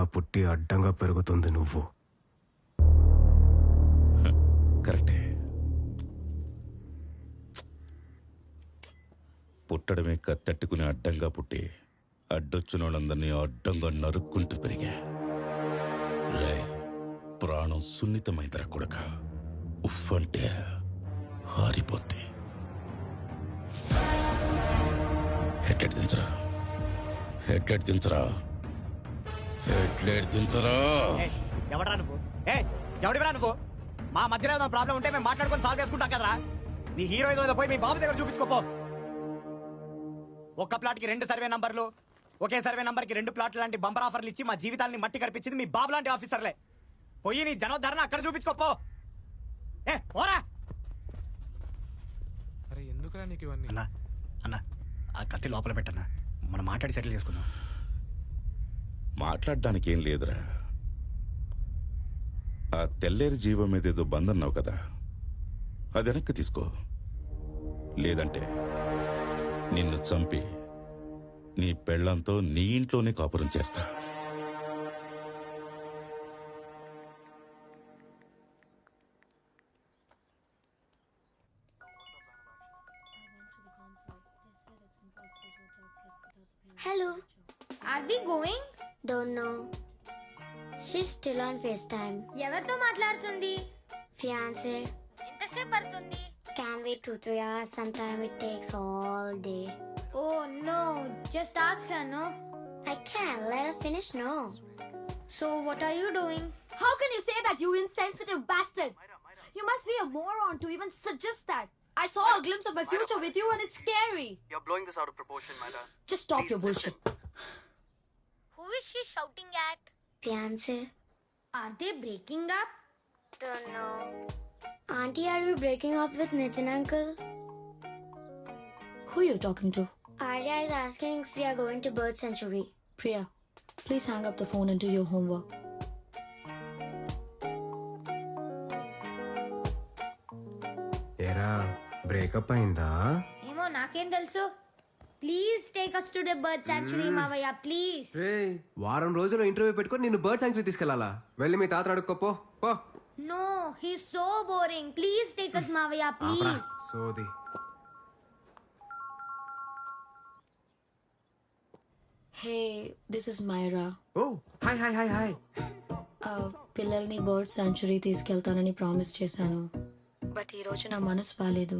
అడ్డంగా పుట్టి అడ్డంగా పెరుగుతుంది నువ్వు. కరెక్టే. పుట్టడమే కత్తట్టుకుని అడ్డంగా పుట్టి అడ్డొచ్చిన వాళ్ళందరినీ అడ్డంగా నరుక్కుంటూ పెరిగా. రే ప్రాణం సున్నితమైందిరా కొడక. ఉఫ్ అంటే హారిపోద్ది. హెడ్లెట్ దించరా. హెడ్లెట్ దించరా. హెడ్లెట్ దించరా ఏయ్, ఎవడ్రా నువ్వు? ఏ ఎవడివరా నువ్వు? మా మధ్యలో ఏదైనా ప్రాబ్లం ఉంటే మేము మాట్లాడుకొని సాల్వ్ చేసుకుంటాం కదరా. నీ హీరోయిజం మీద పోయి మీ బాబు దగ్గర చూపించుకోపో ఒక్క ప్లాట్కి రెండు సర్వే నంబర్లు ఒకే సర్వే నంబర్కి రెండు ప్లాట్ లాంటి బంపర్ ఆఫర్లు ఇచ్చి మా జీవితాల్ని మట్టి కనిపించింది మీ బాబు లాంటి ఆఫీసర్లే పోయి నీ జనోద్ధరణ అక్కడ చూపించుకోపో ఏ ఓరా అరే ఎందుకురా నీకు ఇవన్నీ? అన్నా అన్న ఆ కత్తి లోపల పెట్టన్నా. మనం మాట్లాడి సెటిల్ చేసుకుందాం. మాట్లాడడానికి ఏం లేదురా. ఆ తెల్లేరి జీవం మీద ఏదో బందన్నావు కదా. అది వెనక్కి తీసుకో. లేదంటే నిన్ను చంపి నీ పెళ్ళంతో నీ ఇంట్లోనే కాపురం చేస్తా. Hello. Are we Going Don't know. She's still on FaceTime. ఎవరితో మాట్లాడుతుంది Fiance. ఎంతసేపు పడుతుంది Can wait two, three hours. Sometime it takes all day. Oh no just ask her no I can't let her finish. No. So what are you doing How can you say that, you insensitive bastard? You must be a moron to even suggest that. I saw a glimpse of my future with you and it's scary. You're blowing this out of proportion, Myra. Just stop your bullshit. Who is she shouting at Fiance. Are they breaking up Don't know. Auntie, are you breaking up with Nitin uncle? Who you talking to? Arya is asking if we are going to Bird Century. Priya, please hang up the phone and do your homework. ఏరా breakup అయిందా ఏమో నాకేం తెలుసు please take us to the bird sanctuary మావయ్య please వారం రోజులు interview పెట్టుకొని నిన్ను బర్డ్ సాంక్చురీ తీసుకెళ్ళాలా వెళ్ళి మీ తాత అడుక్కోపో పో no he so boring please take us మావయ్య ప్లీజ్ సోది. Hey, this is Myra. Oh hi hi hi hi. Uh, పిల్లల్ని బర్డ్ సాంచురీ తీసుకెళ్తానని ప్రామిస్ చేశాను. బట్ ఈరోజు నా మనసు బాగాలేదు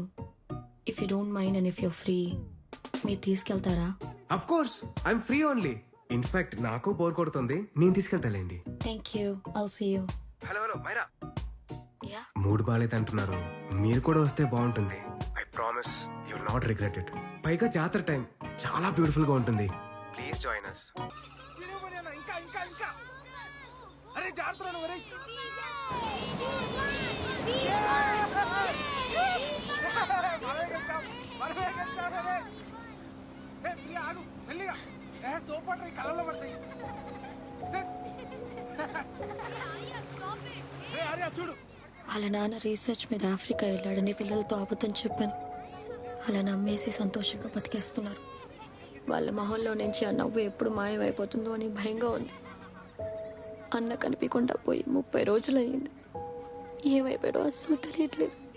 if you don't mind and if you free మీరు తీసుకెళ్తారా? Of course I'm free only in fact నాకు బోర్ కొడుతుంది. నేను తీసుకెళ్తాలేండి. Thank you I'll see you hello hello Myra yeah mood బాగాలేదు అంటున్నారు. మీరు కూడా వస్తే బాగుంటుంది. I promise you not regret it పైగా జాతర టైం చాలా బ్యూటిఫుల్గా ఉంటుంది. ప్లీజ్ జాయిన్ అస్ ఇంకా ఇంకా ఇంకా అరే జాగ్రత్త ఆగు మెల్లిగా. ఏ కళ్ళలో పడతాయి. ఏ. చూడు. వాళ్ళ నాన్న రీసెర్చ్ మీద ఆఫ్రికా వెళ్ళాడని పిల్లలతో అబద్ధం చెప్పాను. అలా నమ్మేసి సంతోషంగా బతికేస్తున్నారు. వాళ్ళ మొహంలో నుంచి ఆ నవ్వు ఎప్పుడు మాయమైపోతుందో అని భయంగా ఉంది. అన్న కనిపించకుండా పోయి ముప్పై రోజులయ్యింది. ఏమైపోయాడో అస్సలు తెలియట్లేదు.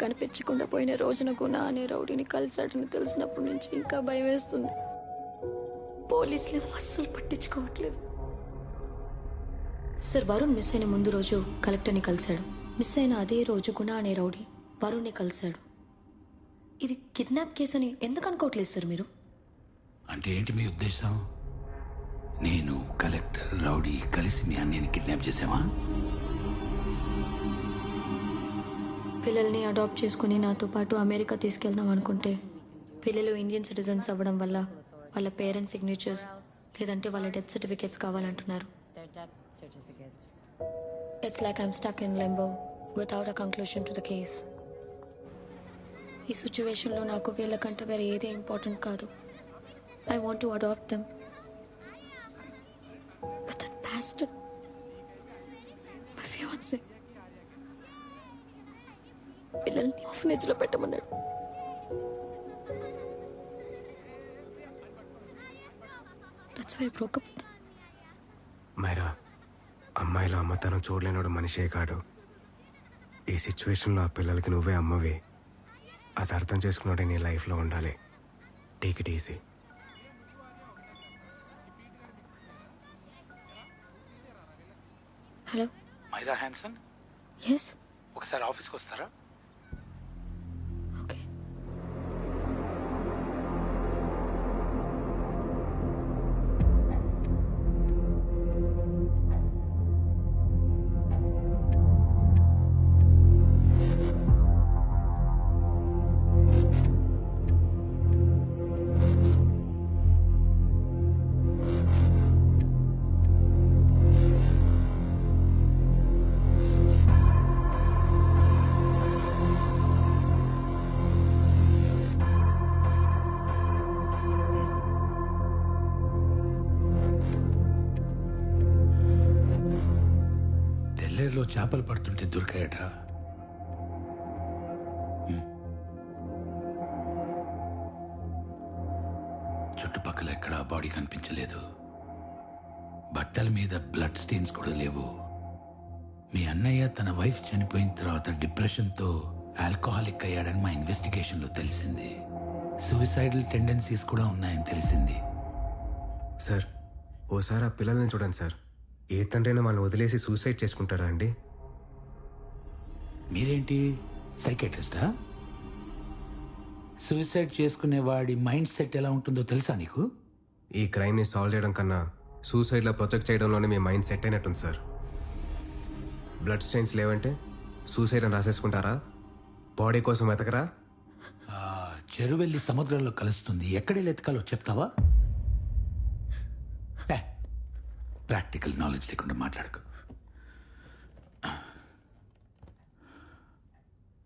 కనిపించకుండా పోయిన రోజున గుణ అనే రౌడీని కలిశాడని తెలిసినప్పటి నుంచి ఇంకా భయం వేస్తుంది. పోలీసులు అస్సలు పట్టించుకోవట్లేదు. సార్ వరుణ్ మిస్ అయిన ముందు రోజు కలెక్టర్ని కలిశాడు. మిస్ అయిన అదే రోజు గుణ అనే రౌడీ వరుణ్ని కలిశాడు. ఇది కిడ్నాప్ కేసు అని ఎందుకు అనుకోవట్లేదు సార్ మీరు? అంటే ఏంటి మీ ఉద్దేశం? నేను కలెక్టర్ రౌడీ కలిసి మీ అన్నయ్యని కిడ్నాప్ చేసావా పిల్లల్ని అడాప్ట్ చేసుకుని నాతో పాటు అమెరికా తీసుకెళ్దాం అనుకుంటే పిల్లలు ఇండియన్ సిటిజన్స్ అవ్వడం వల్ల వాళ్ళ పేరెంట్స్ సిగ్నేచర్స్ లేదంటే వాళ్ళ డెత్ సర్టిఫికేట్స్ కావాలంటున్నారు. It's like I'm stuck in limbo without a conclusion to the case ఈ సిచ్యువేషన్లో నాకు వీళ్ళకంటే వేరే ఏది ఇంపార్టెంట్ కాదు. I want to adopt them but that పిల్లల్ని ఆఫనేజ్లో పెట్టమన్నాడు. That's why broke up Myra అమ్మాయిలో అమ్మతనం చూడలేనోడు మనిషే కాడు. ఈ సిచ్యువేషన్లో ఆ పిల్లలకి నువ్వే అమ్మవి. అది అర్థం చేసుకున్నాడే నీ లైఫ్లో ఉండాలి. Take it easy. Hello. Myra Hanson? Yes ఒకసారి ఆఫీస్కి వస్తారా? చేపలు పడుతుంటే దొరికాయట. చుట్టుపక్కల ఎక్కడా బాడీ కనిపించలేదు. బట్టల మీద బ్లడ్ స్టెయిన్స్ కూడా లేవు. మీ అన్నయ్య తన వైఫ్ చనిపోయిన తర్వాత డిప్రెషన్తో ఆల్కహాలిక్ అయ్యాడని మా ఇన్వెస్టిగేషన్లో తెలిసింది. సూసైడల్ టెండెన్సీస్ కూడా ఉన్నాయని తెలిసింది. సార్ ఓసారి ఆ పిల్లల్ని చూడండి సార్. ఏ తండ్రైనా వాళ్ళని వదిలేసి సూసైడ్ చేసుకుంటారా అండి? మీరేంటి? సైకెట్రిస్టా సూసైడ్ చేసుకునే వాడి మైండ్ సెట్ ఎలా ఉంటుందో తెలుసా నీకు? ఈ క్రైమ్ని సాల్వ్ చేయడం కన్నా సూసైడ్లో ప్రొజెక్ట్ చేయడంలోనే మీ మైండ్ సెట్ అయినట్టుంది సార్ బ్లడ్ స్టెయిన్స్ లేవంటే సూసైడ్ అని రాసేసుకుంటారా? బాడీ కోసం వెతకరా? ఆ, చెరువెళ్ళి సముద్రంలో కలుస్తుంది. ఎక్కడెళ్ళి ఎతకాలో చెప్తావా? ప్రాక్టికల్ నాలెడ్జ్ లేకుండా మాట్లాడకు.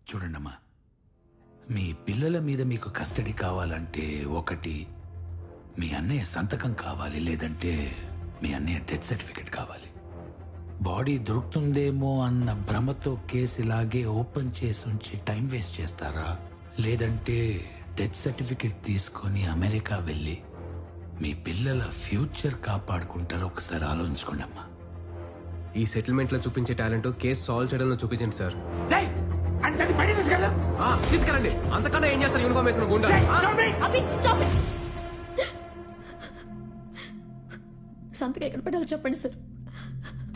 చూడండమ్మా మీ పిల్లల మీద మీకు కస్టడీ కావాలంటే ఒకటి మీ అన్నయ్య సంతకం కావాలి లేదంటే మీ అన్నయ్య డెత్ సర్టిఫికెట్ కావాలి. బాడీ దొరుకుతుందేమో అన్న భ్రమతో కేసు ఇలాగే ఓపెన్ చేసి ఉంచి టైం వేస్ట్ చేస్తారా? లేదంటే డెత్ సర్టిఫికెట్ తీసుకొని అమెరికా వెళ్ళి మీ పిల్లల ఫ్యూచర్ కాపాడుకుంటారో ఒకసారి ఆలోచించుకోండి అమ్మా ఈ సెటిల్మెంట్లో చూపించే టాలెంట్ కేసు సాల్వ్ చేయడంలో చూపించండి సార్. తీసుకెళ్ళండి. అంతకన్నా ఏం చేస్తారు? యూనిఫామ్ వేసిన గుండా. అభి స్టాప్ ఇట్ సంతకం ఎక్కడ పెట్టాలో చెప్పండి sir.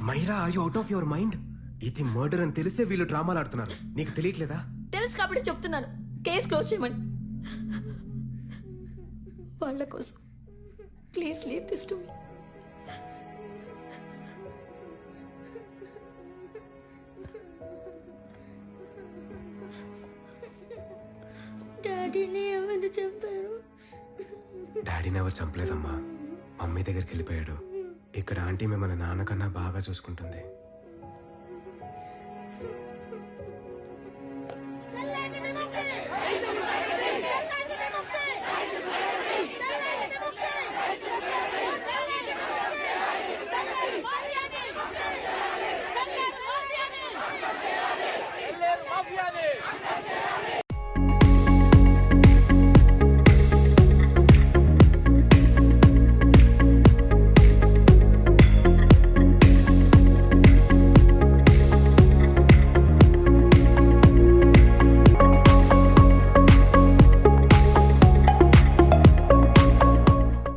Myra are you out of your mind ఇది మర్డర్ అని తెలిసే వీళ్ళు డ్రామాలు ఆడుతున్నారు. నీకు తెలియట్లేదా? తెలుసు కాబట్టి చెప్తున్నాను. కేసు క్లోజ్ చేయమని. వాళ్ళ కోసం. Please leave this to me డాడీని ఎవరు చంపారు? డాడీని ఎవరు చంపలేదమ్మా. మమ్మీ దగ్గరికి వెళ్ళిపోయాడు. ఇక్కడ ఆంటీ మిమ్మల్ని నాన్నకన్నా బాగా చూసుకుంటుంది.